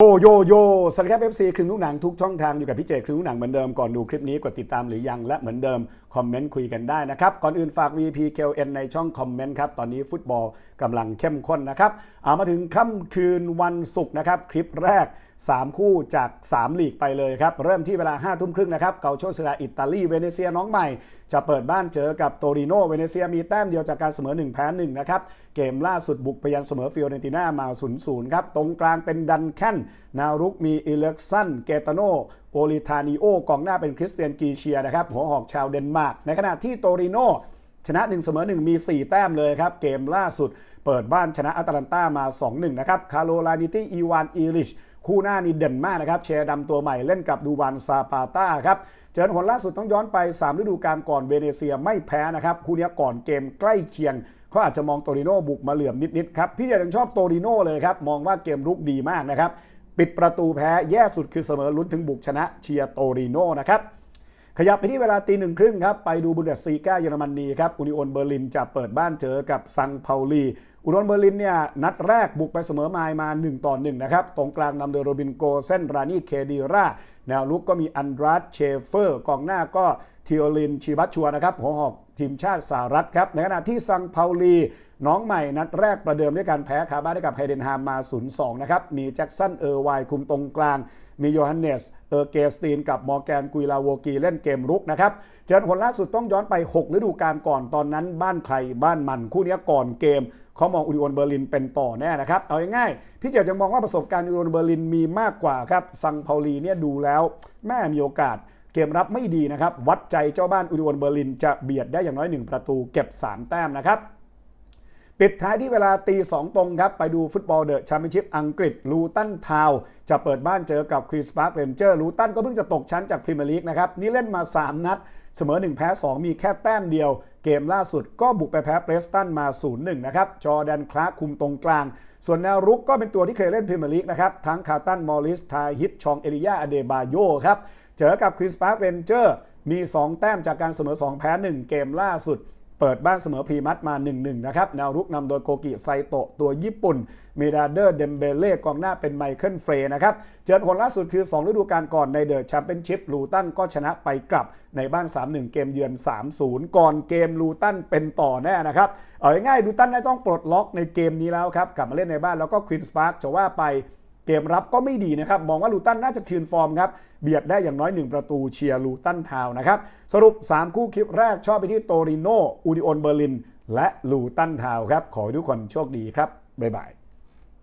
โยโยโยสวัสดีครับ FC ครึ่งลูกหนังทุกช่องทางอยู่กับพี่เจครึ่งลูกหนังเหมือนเดิมก่อนดูคลิปนี้กดติดตามหรือยังและเหมือนเดิม คอมเมนต์คุยกันได้นะครับ ก่อนอื่นฝาก VP KLN ในช่องคอมเมนต์ครับ ตอนนี้ฟุตบอลกำลังเข้มข้นนะครับเอามาถึงค่ำคืนวันศุกร์นะครับ คลิปแรก 3 คู่จาก 3 ลีกไปเลยครับ เริ่มที่เวลา 5 ทุ่มครึ่งนะครับเกาโชสลาอิตาลี เวเนเซียน้องใหม่ จะเปิดบ้านเจอกับโตริโนเวเนเซียมีแต้มเดียวจากการเสมอ 1 แพ้ 1 นะครับ เกมล่าสุดบุกไปยันเสมอฟิโอเรนติน่ามา 0-0 ครับ ตรงกลางเป็นดันแคนนารุกมีอิเล็กซันเกตาโนโอลิทานิโอกองหน้าเป็นคริสเตียนกีเชียนะครับหัวหอกชาวเดนมาร์กในขณะที่โตริโนชนะ1เสมอ1มี 4 แต้มเลยครับ เกมล่าสุด เปิดบ้านชนะอัตแลนตามา 2-1 นะครับคาโรไลนิตี้อีวานอีลิช คู่หน้านี่เด่นมากนะครับ เชยร์ดำตัวใหม่เล่นกับดูวานซาปาต้าครับ เจอผลล่าสุดต้องย้อนไป 3 ฤดูกาลก่อนเวเนเซียไม่แพ้นะครับ คู่นี้ก่อนเกมใกล้เคียงเขาอาจจะมองโตริโน่บุกมาเหลื่อมนิดๆครับพี่ยังชอบโตริโน่เลยครับมองว่าเกมรุกดีมากนะครับปิดประตูแพ้แย่สุดคือเสมอลุ้นถึงบุกชนะเชียร์โตริโน่นะครับ ขยับไปที่เวลาตีหนึ่งครึ่งครับ ไปดูบุนเดสซีกาเยอรมนีครับอุนิโอนเบอร์ลินจะเปิดบ้านเจอกับซังเปาลีอุนิโอนเบอร์ลินเนี่ยนัดแรกบุกไปเสมอมายมา 1 ต่อ 1 นะครับ ตรงกลางนำโดยโรบินโกเซนรานีเคดีราแนวลุกก็มีอันดราสเชเฟอร์ กองหน้าก็ทิโอลินชีบัตชัวนะครับหัวหอก ทีมชาติสหรัฐครับในขณะที่ซังเปาลี น้องใหม่นัดแรกประเดิมด้วยการแพ้คาบ้านให้กับไฮเดนฮามมา 0-2 นะครับ มีแจ็คสันเออร์ไวคุมตรงกลาง มีโยฮันเนสเออร์เกสตีนกับมอร์แกนกุยลาโวกีเล่นเกมรุกนะครับเจอผลล่าสุดต้องย้อนไป 6 ฤดูกาลก่อนตอนนั้นบ้านใครบ้านมันคู่นี้ก่อนเกมเขามองอุดิโอนเบอร์ลินเป็นต่อแน่นะครับเอาง่ายๆพี่เจดยังมองว่าประสบการณ์อุดิโอนเบอร์ลินมีมากกว่าครับซังเปาลีเนี่ยดูแล้วแม่มีโอกาส เกมรับไม่ดีนะครับ วัดใจเจ้าบ้านอุดิโอนเบอร์ลินจะเบียดได้อย่างน้อย 1 ประตูเก็บ 3 แต้มนะครับปิดท้ายที่เวลาตีสองตรงครับ ไปดูฟุตบอลเดอะแชมเปี้ยนชิพอังกฤษลูตันทาวจะเปิดบ้านเจอกับควีนส์พาร์คเรนเจอร์ลูตันก็เพิ่งจะตกชั้นจากพรีเมียร์ลีกนะครับ นี่เล่นมา 3 นัด เสมอ 1 แพ้ 2 มีแค่แต้มเดียว เกมล่าสุดก็บุกไปแพ้เปรสตันมา 0-1 นะครับ จอแดนคลาร์คุมตรงกลาง ส่วนแนวรุกก็เป็นตัวที่เคยเล่นพรีเมียร์ลีกนะครับทั้งคาร์ตันมอริสทาฮิตชองเอริยาอเดบาโยครับ เจอกับควีนส์พาร์คเรนเจอร์มี 2 แต้มจากการเสมอ 2 แพ้ 1 เกมล่าสุด เปิดบ้านเสมอพรีมัดมา 1-1 นะครับ แนวรุกนำโดยโกกิไซโตะตัวญี่ปุ่นเมดาเดอร์เดมเบเล่กองหน้าเป็นไมเคิลเฟร์นะครับ เจอผลล่าสุดคือ 2 ฤดูกาลก่อนในเดอะแชมเปี้ยนชิพลูตันก็ชนะไปกลับในบ้าน 3-1 เกมเยือน 3-0 ก่อนเกมลูตันเป็นต่อแน่นะครับ เอาง่ายๆลูตันได้ต้องปลดล็อกในเกมนี้แล้วครับกลับมาเล่นในบ้านแล้วก็ควีนส์พาร์คจะว่าไป เกมรับก็ไม่ดีนะครับ มองว่าลูตันน่าจะคืนฟอร์มครับ เบียดได้อย่างน้อย 1 ประตูเชียร์ลูตันทาวนะครับ สรุป 3 คู่คลิปแรกชอบไปที่โตริโน อูดิโอนเบอร์ลิน และลูตันทาวครับ ขอให้ทุกคนโชคดีครับ บ๊ายบาย